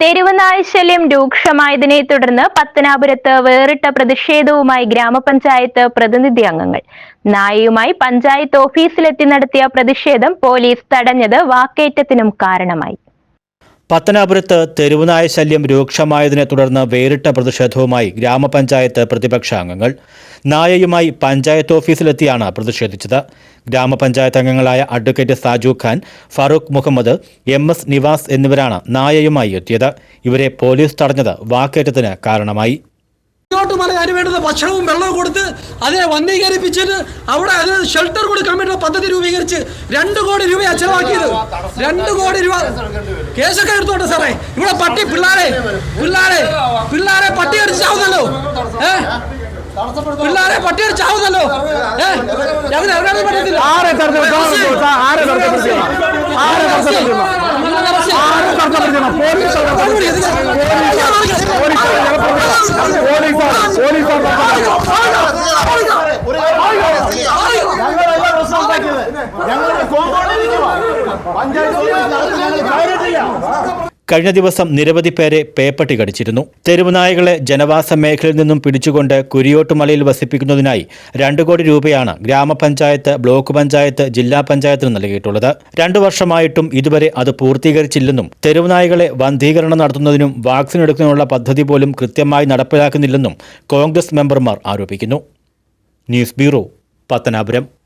തെരുവുനായ ശല്യം രൂക്ഷമായതിനെ തുടർന്ന് പത്തനാപുരത്ത് വേറിട്ട പ്രതിഷേധവുമായി ഗ്രാമപഞ്ചായത്ത് പ്രതിനിധി അംഗങ്ങൾ. നായയുമായി പഞ്ചായത്ത് ഓഫീസിലെത്തി നടത്തിയ പ്രതിഷേധം പോലീസ് തടഞ്ഞത് വാക്കേറ്റത്തിനും കാരണമായി. പത്തനാപുരത്ത് തെരുവുനായ ശല്യം രൂക്ഷമായതിനെ തുടർന്ന് വേറിട്ട പ്രതിഷേധവുമായി ഗ്രാമപഞ്ചായത്ത് പ്രതിപക്ഷ അംഗങ്ങൾ നായയുമായി പഞ്ചായത്ത് ഓഫീസിലെത്തിയാണ് പ്രതിഷേധിച്ചത്. ഗ്രാമപഞ്ചായത്ത് അംഗങ്ങളായ advocate Saju Khan Farooq Muhammad M S Nivas എന്നിവരാണ് നായയുമായി എത്തിയത്. ഇവരെ പോലീസ് തടഞ്ഞത് വാക്കേറ്റത്തിന് കാരണമായി. ഇങ്ങോട്ട് മല അതിന് വേണ്ടുന്ന ഭക്ഷണവും വെള്ളവും കൊടുത്ത് അതിനെ വന്നീകരിപ്പിച്ചിട്ട് അവിടെ അതിന് ഷെൽട്ടർ കൊടുക്കാൻ വേണ്ടി പദ്ധതി രൂപീകരിച്ച് രണ്ട് കോടി രൂപയാണ് ചെലവാക്കിയത്. രണ്ട് കോടി രൂപ. കേസൊക്കെ എടുത്തോട്ടെ സാറേ. ഇവിടെ പട്ടി പിള്ളാരെ പിള്ളാരെ പിള്ളാരെ പട്ടി അടിച്ചാവുന്നല്ലോ. ഏ? പിള്ളാരെ പട്ടി അടിച്ചാവുന്നല്ലോ. ഏ? ഞങ്ങൾ ഇറങ്ങാൻ പറ്റത്തില്ല. ആരെ? ആരെ? ഞങ്ങളുടെ പഞ്ചായത്ത് കഴിഞ്ഞ ദിവസം നിരവധി പേരെ പേപ്പട്ടി കടിച്ചിരുന്നു. തെരുവുനായകളെ ജനവാസ മേഖലയിൽ നിന്നും പിടിച്ചുകൊണ്ട് കുരിയോട്ടുമലയിൽ വസിപ്പിക്കുന്നതിനായി രണ്ടു കോടി രൂപയാണ് ഗ്രാമപഞ്ചായത്ത് ബ്ലോക്ക് പഞ്ചായത്ത് ജില്ലാ പഞ്ചായത്തിന് നൽകിയിട്ടുള്ളത്. രണ്ടു വർഷമായിട്ടും ഇതുവരെ അത് പൂർത്തീകരിച്ചില്ലെന്നും തെരുവുനായകളെ വന്ധീകരണം നടത്തുന്നതിനും വാക്സിൻ എടുക്കുന്നതിനുള്ള പദ്ധതി പോലും കൃത്യമായി നടപ്പിലാക്കുന്നില്ലെന്നും കോൺഗ്രസ് മെമ്പർമാർ ആരോപിക്കുന്നു. News bureau Pathanapuram.